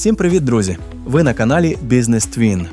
Всім привіт, друзі! Ви на каналі Business Twin.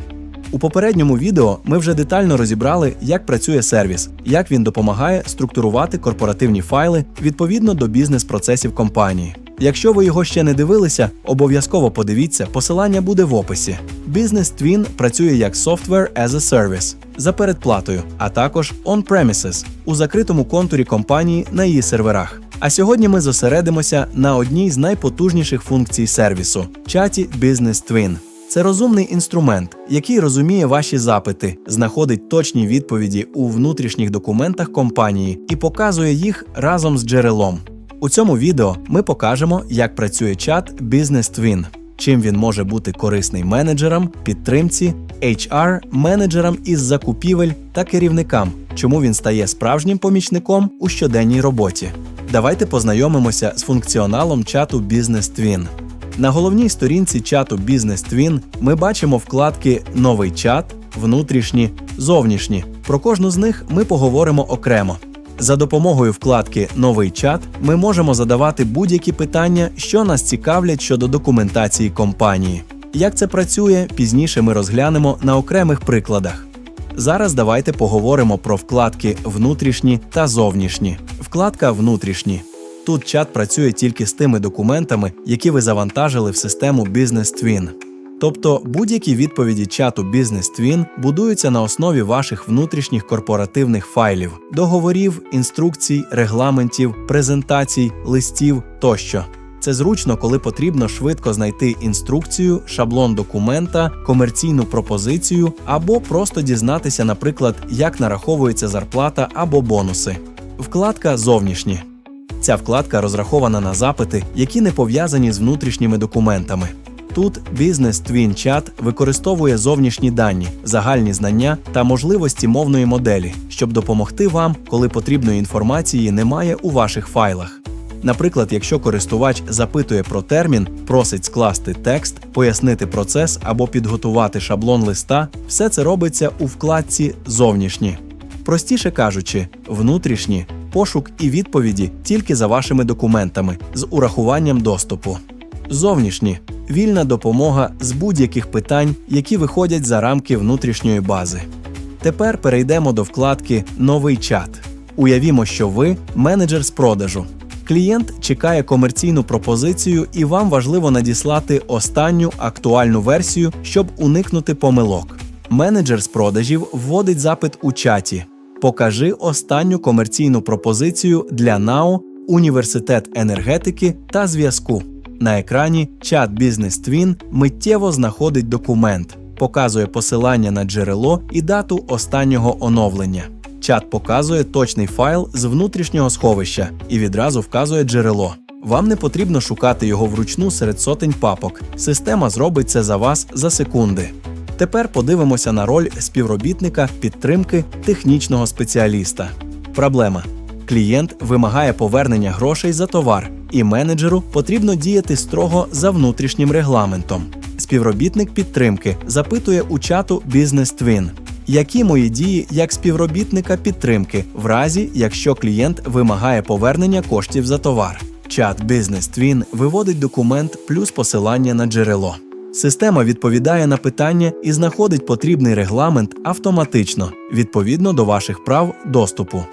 У попередньому відео ми вже детально розібрали, як працює сервіс, як він допомагає структурувати корпоративні файли відповідно до бізнес-процесів компанії. Якщо ви його ще не дивилися, обов'язково подивіться, посилання буде в описі. Business Twin працює як Software as a Service за передплатою, а також on-premises у закритому контурі компанії на її серверах. А сьогодні ми зосередимося на одній з найпотужніших функцій сервісу чаті Business Twin. Це розумний інструмент, який розуміє ваші запити, знаходить точні відповіді у внутрішніх документах компанії і показує їх разом з джерелом. У цьому відео ми покажемо, як працює чат Business Twin, чим він може бути корисний менеджерам, підтримці, HR, менеджерам із закупівель та керівникам, чому він стає справжнім помічником у щоденній роботі. Давайте познайомимося з функціоналом чату Business Twin. На головній сторінці чату Business Twin ми бачимо вкладки Новий чат, внутрішні, зовнішні. Про кожну з них ми поговоримо окремо. За допомогою вкладки Новий чат ми можемо задавати будь-які питання, що нас цікавлять щодо документації компанії. Як це працює, пізніше ми розглянемо на окремих прикладах. Зараз давайте поговоримо про вкладки внутрішні та зовнішні. Вкладка внутрішні. Тут чат працює тільки з тими документами, які ви завантажили в систему Business Twin. Тобто будь-які відповіді чату Business Twin будуються на основі ваших внутрішніх корпоративних файлів, договорів, інструкцій, регламентів, презентацій, листів тощо. Це зручно, коли потрібно швидко знайти інструкцію, шаблон документа, комерційну пропозицію або просто дізнатися, наприклад, як нараховується зарплата або бонуси. Вкладка зовнішні. Ця вкладка розрахована на запити, які не пов'язані з внутрішніми документами. Тут Business Twin Chat використовує зовнішні дані, загальні знання та можливості мовної моделі, щоб допомогти вам, коли потрібної інформації немає у ваших файлах. Наприклад, якщо користувач запитує про термін, просить скласти текст, пояснити процес або підготувати шаблон листа, все це робиться у вкладці Зовнішні. Простіше кажучи, внутрішні пошук і відповіді тільки за вашими документами з урахуванням доступу. Зовнішні вільна допомога з будь-яких питань, які виходять за рамки внутрішньої бази. Тепер перейдемо до вкладки Новий чат. Уявімо, що ви менеджер з продажу. Клієнт чекає комерційну пропозицію, і вам важливо надіслати останню актуальну версію, щоб уникнути помилок. Менеджер з продажів вводить запит у чаті. Покажи останню комерційну пропозицію для НАО, Університет енергетики та зв'язку. На екрані чат Business Twin миттєво знаходить документ, показує посилання на джерело і дату останнього оновлення. Чат показує точний файл з внутрішнього сховища і відразу вказує джерело. Вам не потрібно шукати його вручну серед сотень папок. Система зробить це за вас за секунди. Тепер подивимося на роль співробітника підтримки технічного спеціаліста. Проблема: клієнт вимагає повернення грошей за товар, і менеджеру потрібно діяти строго за внутрішнім регламентом. Співробітник підтримки запитує у чату Business Twin, які мої дії як співробітника підтримки, в разі якщо клієнт вимагає повернення коштів за товар. Чат Business Twin виводить документ плюс посилання на джерело. Система відповідає на питання і знаходить потрібний регламент автоматично відповідно до ваших прав доступу.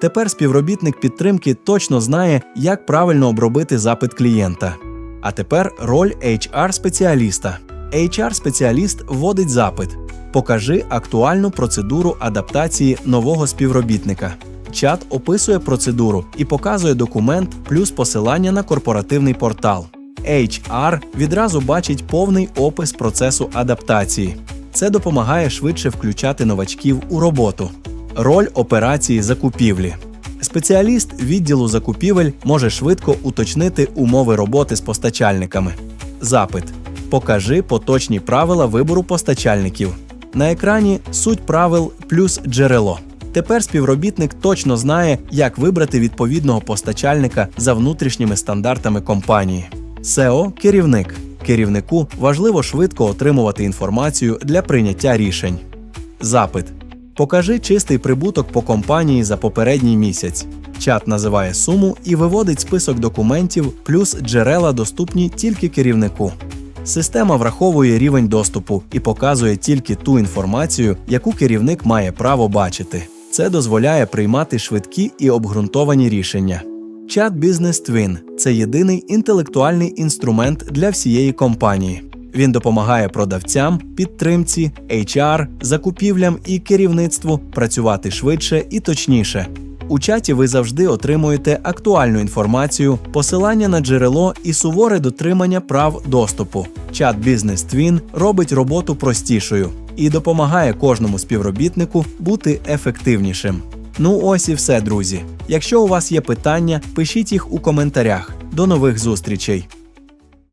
Тепер співробітник підтримки точно знає, як правильно обробити запит клієнта. А тепер роль HR-спеціаліста. HR-спеціаліст вводить запит. Покажи актуальну процедуру адаптації нового співробітника. Чат описує процедуру і показує документ плюс посилання на корпоративний портал. HR відразу бачить повний опис процесу адаптації. Це допомагає швидше включати новачків у роботу. Роль операції закупівлі. Спеціаліст відділу закупівель може швидко уточнити умови роботи з постачальниками. Запит: Покажи поточні правила вибору постачальників. На екрані суть правил плюс джерело. Тепер співробітник точно знає, як вибрати відповідного постачальника за внутрішніми стандартами компанії. SEO – керівник. Керівнику важливо швидко отримувати інформацію для прийняття рішень. Запит. Покажи чистий прибуток по компанії за попередній місяць. Чат називає суму і виводить список документів плюс джерела доступні тільки керівнику. Система враховує рівень доступу і показує тільки ту інформацію, яку керівник має право бачити. Це дозволяє приймати швидкі і обґрунтовані рішення. Чат Business Twin – це єдиний інтелектуальний інструмент для всієї компанії. Він допомагає продавцям, підтримці, HR, закупівлям і керівництву працювати швидше і точніше. У чаті ви завжди отримуєте актуальну інформацію, посилання на джерело і суворе дотримання прав доступу. Чат Business Twin робить роботу простішою і допомагає кожному співробітнику бути ефективнішим. Ну ось і все, друзі. Якщо у вас є питання, пишіть їх у коментарях. До нових зустрічей!